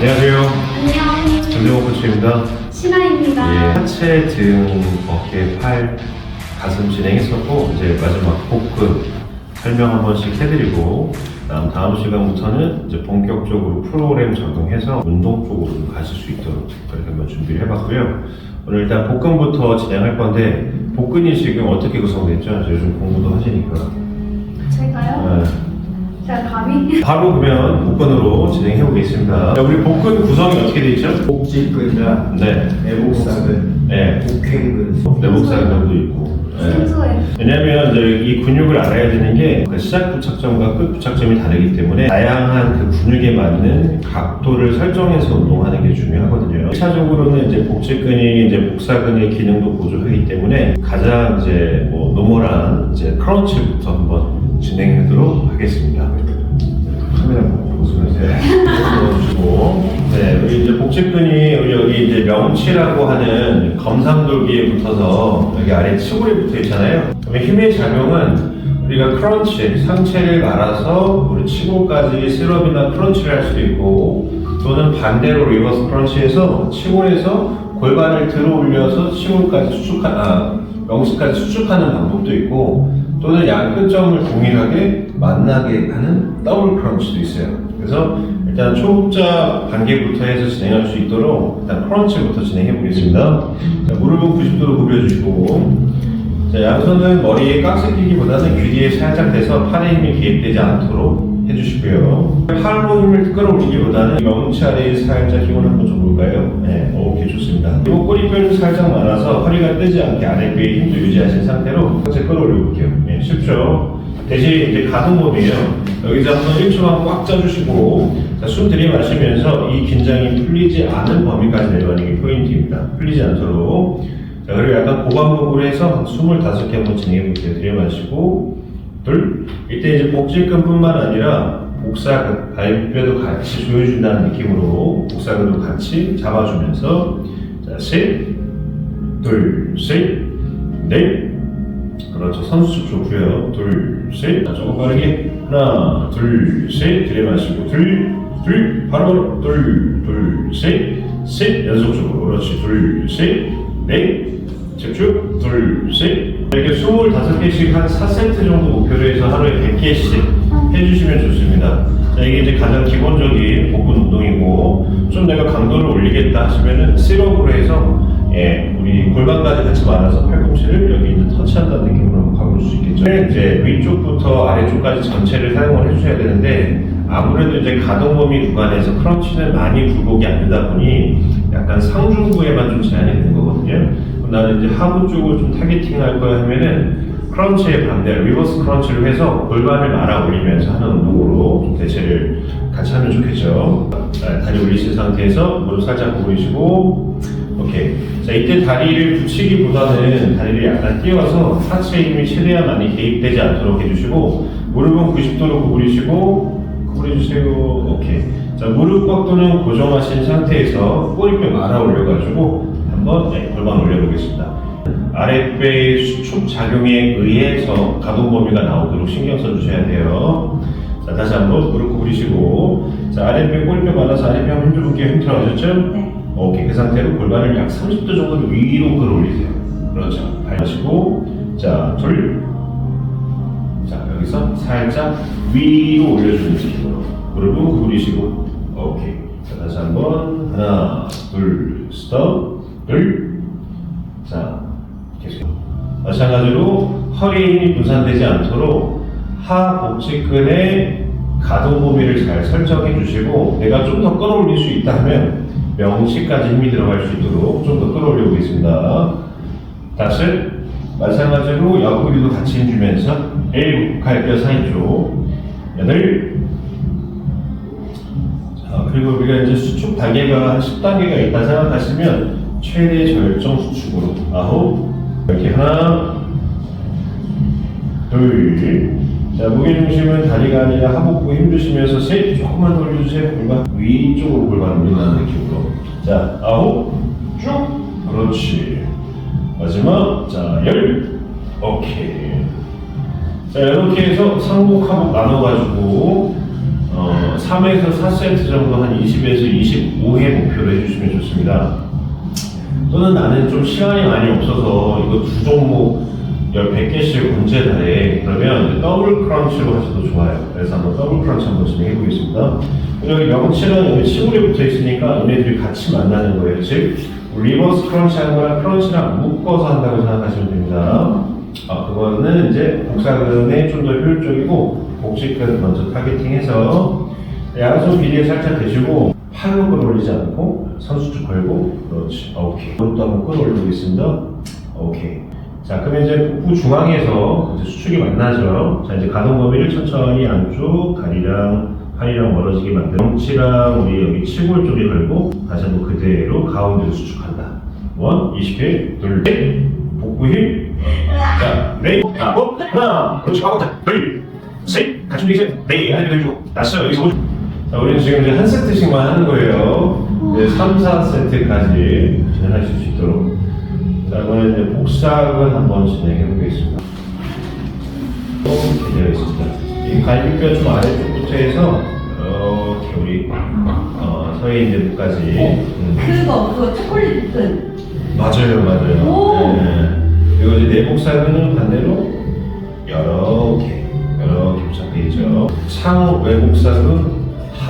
안녕하세요. 안녕, 전대호 코치입니다. 신아입니다. 예, 하체, 등, 어깨, 팔, 가슴 진행했었고 이제 마지막 복근 설명 한 번씩 해드리고 다음, 다음 시간부터는 이제 본격적으로 프로그램 적용해서 운동 쪽으로 좀 가실 수 있도록 그렇게 한번 준비를 해봤고요. 오늘 일단 복근부터 진행할 건데 복근이 지금 어떻게 구성됐죠? 요즘 공부도 하시니까. 제가요? 네. 감히? 바로 그러면 복근으로 진행해 보겠습니다. 자, 우리 복근 구성이 어떻게 돼 있죠? 복직근이나 네. 내복사근, 네. 복행근, 내복사근도 있고. 네. 순수해. 왜냐면 이제 이 근육을 알아야 되는 게그 시작 부착점과 끝 부착점이 다르기 때문에 다양한 그 근육에 맞는 각도를 설정해서 운동하는 게 중요하거든요. 1차적으로는 이제 복직근이 이제 복사근의 기능도 보조하기 때문에 가장 이제 뭐 노멀한 이제 크런치부터 한번 진행하도록 하겠습니다. 카메라 보고 보시면서 넣어주시고 네 우리 이제 복직근이 우리 여기 이제 명치라고 하는 검상돌기에 붙어서 여기 아래 치골에 붙어 있잖아요. 그러면 힘의 작용은 우리가 크런치 상체를 말아서 우리 치골까지 셋업이나 크런치를 할 수도 있고 또는 반대로 리버스 크런치에서 치골에서 골반을 들어 올려서 치골까지 수축하 아 명치까지 수축하는 방법도 있고 또는 양 끝점을 동일하게 만나게 하는 더블 크런치도 있어요. 그래서 일단 초급자 단계부터 해서 진행할 수 있도록 일단 크런치부터 진행해 보겠습니다. 자, 무릎은 90도로 굽혀주시고 자, 양손은 머리에 깍지 끼기보다는 귀 뒤에 살짝 대서 팔에 힘이 개입되지 않도록 해주시고요. 팔로 힘을 끌어올리기보다는 명치 아래에 살짝 힘을 한번 줘볼까요? 네, 오케이 좋습니다. 그리고 꼬리뼈를 살짝 말아서 허리가 뜨지 않게 아랫배에 힘도 유지하신 상태로 살짝 끌어올려볼게요. 네, 쉽죠? 대신 이제 가동범위에요. 여기서 한번 1초만 꽉 짜주시고 자, 숨 들이마시면서 이 긴장이 풀리지 않은 범위까지 내려가는 게 포인트입니다. 풀리지 않도록 자, 그리고 약간 고관목으로 해서 한 25개 한번 진행해 볼게요. 들이마시고 둘 이때 이제 복직근뿐만 아니라 복사근 발뼈도 같이 조여준다는 느낌으로 복사근도 같이 잡아주면서 자 셋 둘 셋 넷. 그렇죠. 선수축 좋고요. 둘셋. 조금 빠르게. 하나 둘 셋. 들이마시고 둘 둘. 바로 둘 둘 셋 셋. 연속적으로. 그렇지. 둘 셋 넷. 집중. 둘 셋 이렇게 25개씩 한 4세트 정도 목표로 해서 하루에 100개씩 해주시면 좋습니다 자, 이게 이제 가장 기본적인 복근 운동이고 좀 내가 강도를 올리겠다 하시면은 셋업으로 해서 예, 우리 골반까지 같이 말아서 팔꿈치를 여기 이제 터치한다는 느낌으로 한번 가볼 수 있겠죠. 이제 위쪽부터 아래쪽까지 전체를 사용을 해주셔야 되는데 아무래도 이제 가동 범위 구간에서 크런치는 많이 굴곡이 안 되다 보니 약간 상중부에만 좀 제한이 되는 거거든요. 나는 이제 하부 쪽을 좀 타겟팅 할 거야 하면은 크런치의 반대, 리버스 크런치를 해서 골반을 말아 올리면서 하는 운동으로 좀 대체를 같이 하면 좋겠죠. 자, 다리 올리신 상태에서 무릎 살짝 구부리시고 오케이. 자, 이때 다리를 붙이기보다는 다리를 약간 띄워서 하체 힘이 최대한 많이 개입되지 않도록 해주시고, 무릎은 90도로 구부리시고, 구부려주세요. 오케이. 자, 무릎 각도는 고정하신 상태에서 꼬리뼈 말아 올려가지고, 한번 네, 골반 올려보겠습니다. 아랫배의 수축 작용에 의해서 가동 범위가 나오도록 신경 써주셔야 돼요. 자, 다시 한번 무릎 구부리시고, 자, 아랫배 꼬리뼈 말아서 아랫배 한번 힘줘볼게요. 힘 들어가셨죠? 네. 오케이 그 상태로 골반을 약 30도 정도 위로 끌어올리세요 그렇죠 밟으시고 자 둘 자 여기서 살짝 위로 올려주는 느낌으로 무릎은 구부리시고 오케이 자 다시 한번 하나 둘 스톱 둘 자 계속 마찬가지로 허리에 힘이 분산되지 않도록 하복직근의 가동 범위를 잘 설정해 주시고 내가 좀 더 끌어올릴 수 있다 하면 명치까지 힘이 들어갈 수 있도록 좀 더 끌어올려 보겠습니다. 다시 마찬가지로 옆구리도 같이 힘주면서 일곱 갈뼈 사이 쪽 여덟 자 그리고 우리가 이제 수축 단계가 한 10단계가 있다 생각하시면 최대 절정 수축으로 아홉 이렇게 하나 둘. 자, 무게중심은 다리가 아니라 하복부 힘주시면서 셋. 조금만 더 올려주세요. 골반 위쪽으로 골반 올린다는 느낌으로. 자, 아홉. 쭉. 그렇지. 마지막. 자, 열. 오케이. 자, 이렇게 해서 상복, 하복 나눠가지고, 어, 3에서 4세트 정도 한 20에서 25회 목표로 해주시면 좋습니다. 또는 나는 좀 시간이 많이 없어서 이거 두 종목 열 100개씩 언제 달해 그러면 더블 크런치로 하셔도 좋아요. 그래서 한번 더블 크런치 한번 진행해 보겠습니다. 여기 명치는 여기 치골이 붙어 있으니까 얘네들이 같이 만나는 거예요. 즉 리버스 크런치 하는 거랑 크런치랑 묶어서 한다고 생각하시면 됩니다. 아, 그거는 이제 복사근에 좀 더 효율적이고 복직근 먼저 타겟팅해서 양손 비리에 살짝 대시고 팔로 끌어올리지 않고 선수축 걸고 그렇지. 오케이. 무릎도 한번 끌어올리겠습니다. 오케이. 자 그러면 이제 복부 중앙에서 이제 수축이 만나죠. 자 이제 가동 범위를 천천히 안쪽 다리랑 팔이랑 멀어지게 만들어. 명치랑 우리 여기 치골 쪽에 걸고 다시 한번 그대로 가운데로 수축한다. 원 20회 둘셋. 복부 힘자 네, 자, 어, 하나, 그렇지, 하고, 자, 둘, 셋, 같이 움직이세요. 네, 하나, 둘, 셋, 다섯, 여기서 오십. 자, 우리는 지금 이제 한 세트씩만 하는 거예요. 이제 3, 4세트까지 진행하실 수 있도록. 자, 이번에 이제 복사근 한번 진행해 보겠습니다. 또 되어 있습니다. 이 갈비뼈 좀 아래쪽부터 해서 이렇게 우리 어, 서해 데까지. 음. 그거 그거 초콜릿 끈 맞아요, 맞아요. 오. 네. 그리고 이제 내복사근은 반대로 이렇게 이렇게 부착되어 있죠. 창 외복사근,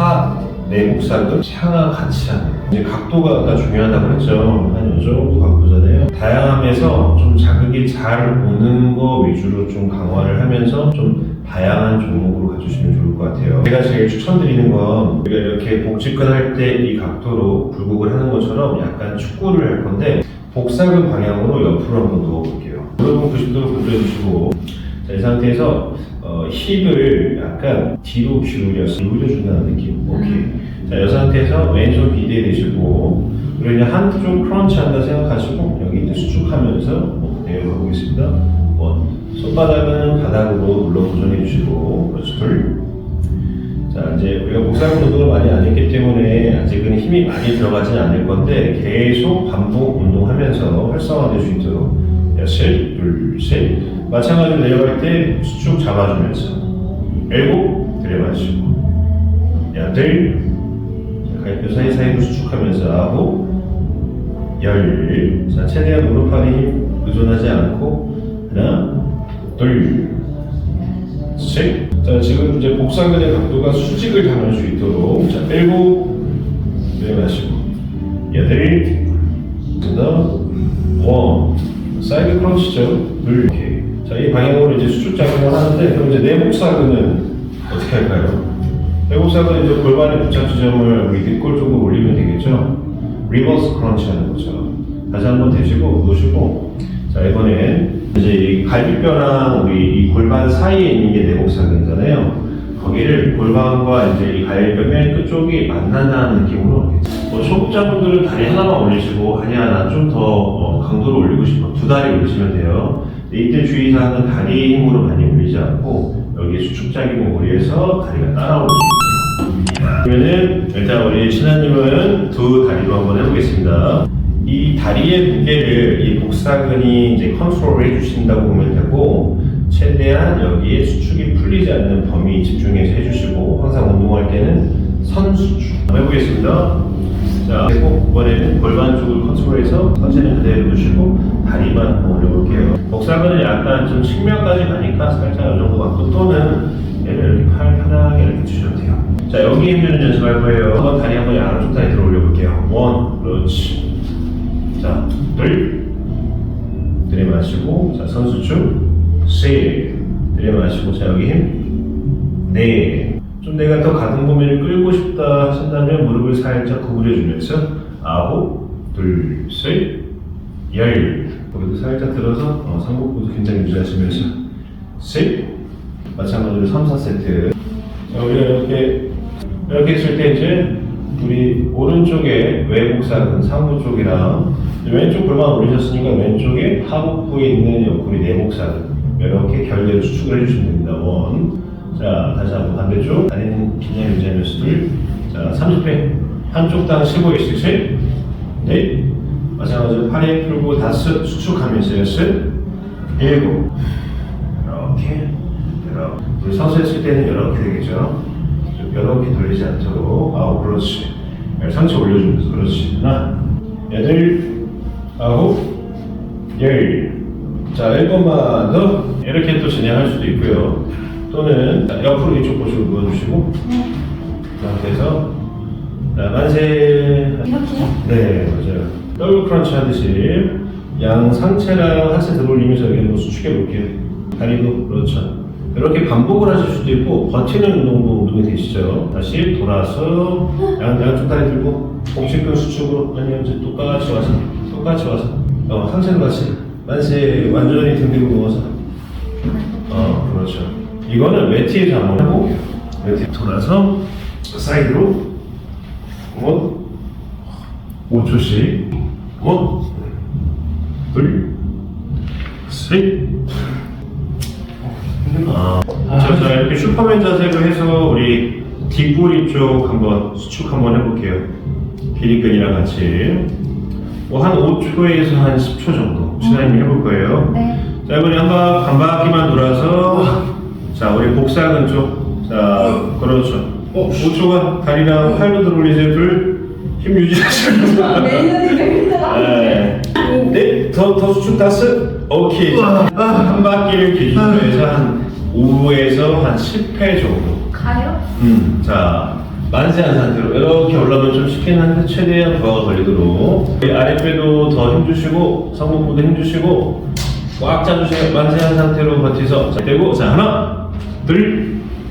하 내복사근, 창하 같이 하는. 이제 각도가 아까 중요하다고 했죠. 한이 정도 각도잖아요. 다양함에서 좀 자극이 잘 오는 거 위주로 좀 강화를 하면서 좀 다양한 종목으로 가주시면 좋을 것 같아요. 제가 제일 추천드리는 건 우리가 이렇게 복직근 할 때 이 각도로 굴곡을 하는 것처럼 약간 축구를 할 건데 복사근 방향으로 옆으로 한번 누워볼게요. 무릎은 90도로 굴려주시고 자, 이 상태에서 어, 힙을 약간 뒤로 기울여서 기울여준다는 느낌. 오케이. 자, 이 상태에서 왼손 비대에 대시고 그리고 이제 한쪽 크런치 한다 생각하시고 여기 이제 수축하면서 뭐 그대로 가보겠습니다. 원. 손바닥은 바닥으로 눌러 고정해 주시고 그렇죠. 둘. 자 이제 우리가 목사근 운동을 많이 안 했기 때문에 아직은 힘이 많이 들어가지는 않을 건데 계속 반복 운동하면서 활성화될 수 있도록 셋, 둘, 셋 마찬가지로 내려갈 때 수축 잡아주면서 일곱 들여마시고 여덟 자, 갈비 사이사이로 수축하면서 아홉 열 자, 최대한 무릎판에 힘 의존하지 않고 하나 둘 셋. 자, 지금 이제 복사근의 각도가 수직을 당할 수 있도록. 자, 일곱. 내려가시고. 여덟. 그다음 원. 사이드 크런치죠. 둘. 이렇게. 자, 이 방향으로 이제 수축 작용을 하는데, 그럼 이제 내복사근은 어떻게 할까요? 내복사근은 이제 골반의 부착 지점을 우리 뒷골 쪽으로 올리면 되겠죠? 리버스 크런치 하는 거죠. 다시 한번 대시고, 놓으시고. 자, 이번엔 이제 이 갈비뼈랑 우리 이 골반 사이에 있는 게 내복사근이잖아요. 거기를 골반과 이제 이 갈비뼈 맨 끝쪽이 만난다는 느낌으로 뭐 초급자분들은 다리 하나만 올리시고 아니야 나 좀 더 강도를 올리고 싶어 두 다리 올리시면 돼요. 이때 주의사항은 다리 힘으로 많이 올리지 않고 여기 수축작용을 고려해서 다리가 따라오는 그러면은 일단 우리 신하님은 두 다리로 한번 해보겠습니다. 이 다리의 무게를 이 복사근이 이제 컨트롤 해주신다고 보면 되고 최대한 여기에 수축이 풀리지 않는 범위 집중해서 해주시고 항상 운동할 때는 선수축 해보겠습니다. 자, 그리고 이번에는 골반 쪽을 컨트롤해서 상체는 그대로 두시고 다리만 한번 올려볼게요. 복사근은 약간 좀 측면까지 가니까 살짝 이 정도 갖고 또는 얘를 이렇게 팔 편하게 이렇게 주시면 돼요. 자, 여기 힘주는 연습할 거예요. 한번 다리 한번 양쪽 다리 들어 올려볼게요. 원, 그렇지. 자, 둘. 들이마시고, 자, 선수축. 셋. 들이마시고, 자, 여기 힘. 넷. 좀 내가 더 가동 범위를 끌고 싶다 하신다면 무릎을 살짝 구부려주면서 아홉, 둘, 셋, 열. 거기도 살짝 들어서 어, 상복부도 굉장히 유지하시면서 셋. 마찬가지로 3, 4세트. 자, 우리가 이렇게 이렇게 했을 때 이제 우리 오른쪽에 외복사근 상부 쪽이랑 왼쪽 골반 올리셨으니까 왼쪽에 하복부에 있는 옆구리 내복사근 이렇게 결대로 수축을 해주시면 됩니다. 원. 자, 다시 한번 반대쪽. 다리는 긴장 유지하면서 둘. 자, 30회. 한쪽당 15회씩 셋. 넷. 마찬가지로 팔에 풀고 다섯 수축하면서 여섯. 일곱. 이렇게. 이렇게. 우리 서서 했을 때는 이렇게 되겠죠. 이렇게 돌리지 않도록 아홉 그렇지 상체 올려주면서 그렇지 하나 여덟 아홉 열자 일번만 더 이렇게 또 진행할 수도 있고요. 또는 자, 옆으로 이쪽 곳으로 누워주시고. 그 상태에서 자, 만세. 이렇게요? 네 맞아요. 더블 크런치 하듯이 양 상체랑 하체 들어올리면서 여기 한번 수축해 볼게요. 다리도 그렇죠. 이렇게 반복을 하실 수도 있고 버티는 운동도 운동이 되시죠. 다시 돌아서 양, 양쪽 다리 들고 복식근 수축으로 아니면 이제 똑같이 와서 똑같이 와서 어, 상체도 같이 만세 완전히 등 뒤로 누워서 어 그렇죠 이거는 매트에서 한번 해볼게요 매트 돌아서 사이드로 원 5초씩 원, 둘, 셋. 아, 자, 자, 이렇게 슈퍼맨 자세로 해서 우리 뒷구리 쪽 한번 수축 한번 해볼게요. 비리끈이랑 같이. 뭐 한 5초에서 한 10초 정도 시사님이 해볼 거예요. 네. 자, 이번에 한 바, 반 바퀴만 돌아서 자, 우리 복사근 쪽. 자, 그렇죠. 어, 5초간 다리랑 팔도 들어올리세요. 둘, 힘 유지하시면서. 매년이 힘들어. 네. 네, 더, 더 수축 다스? 오케이. 자, 한 바퀴를 기준으로 해서 한 5에서 한 10회 정도. 가요? 음, 자, 만세한 상태로 이렇게 올라오면 좀 쉽긴 한데 최대한 부하가 걸리도록 이 아랫배도 더 힘주시고 상복부도 힘주시고 꽉 잡으세요 만세한 상태로 버티서 자, 되고 자 하나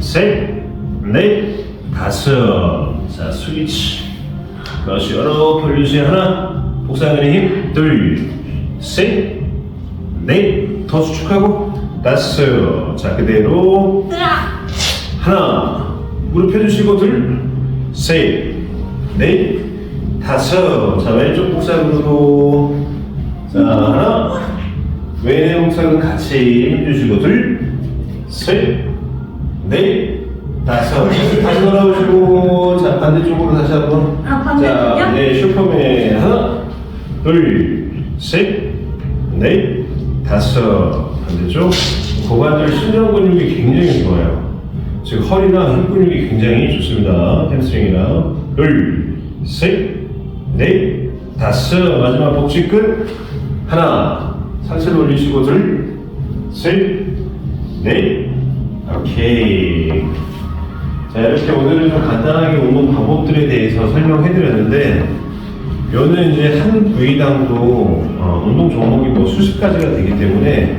둘셋넷 다섯. 자 스위치. 그렇지 이렇게 올려주세요 하나. 복사근의 힘 둘셋넷더 수축하고 다섯. 자 그대로! 하나 무릎 펴주시고 둘, 셋, 넷, 다섯. 자 왼쪽 복사근으로. 자 하나. 왼의 복사근 같이 힘주시고 둘, 셋, 넷, 다섯. 다시 돌아오시고 자 반대쪽으로 다시 한 번. 아, 반대쪽이요? 자, 네 슈퍼맨 하나. 둘, 셋, 넷, 다섯. 반대쪽. 고관절 신장 근육이 굉장히 좋아요 즉 허리나 힙 근육이 굉장히 좋습니다. 햄스트링이나 둘, 셋, 넷, 다섯 마지막 복직근 하나 상체를 올리시고 둘, 셋, 넷, 오케이. 자 이렇게 오늘은 좀 간단하게 운동 방법들에 대해서 설명해 드렸는데 요는 이제 한 부위당도 어, 운동 종목이 뭐 수십 가지가 되기 때문에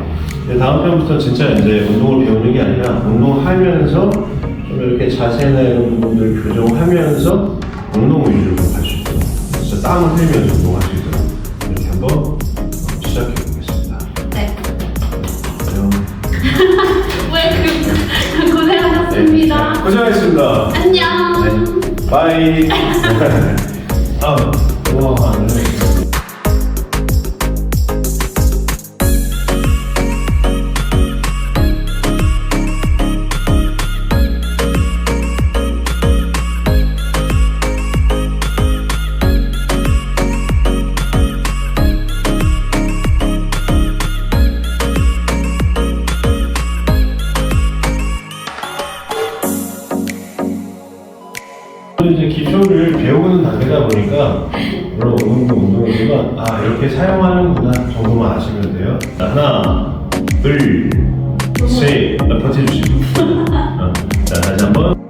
다음 편부터 진짜 이제 운동을 배우는 게 아니라 운동하면서 좀 이렇게 자세나 이런 부분들 교정하면서 운동 위주로 갈 수 있도록 진짜 땀을 흘리면서 운동할 수 있도록 이렇게 한번 어, 시작해 보겠습니다. 네. 안녕. 왜 그, 고생하셨습니다. 네, 고생하셨습니다. 안녕. 네. 바이. 아, 와, 네. 단계다 보니까 물론 운동 운동이지만 아 이렇게 사용하는구나 정도만 아시면 돼요. 자, 하나, 둘, 셋, 버텨주시고. 어, 자 다시 한번.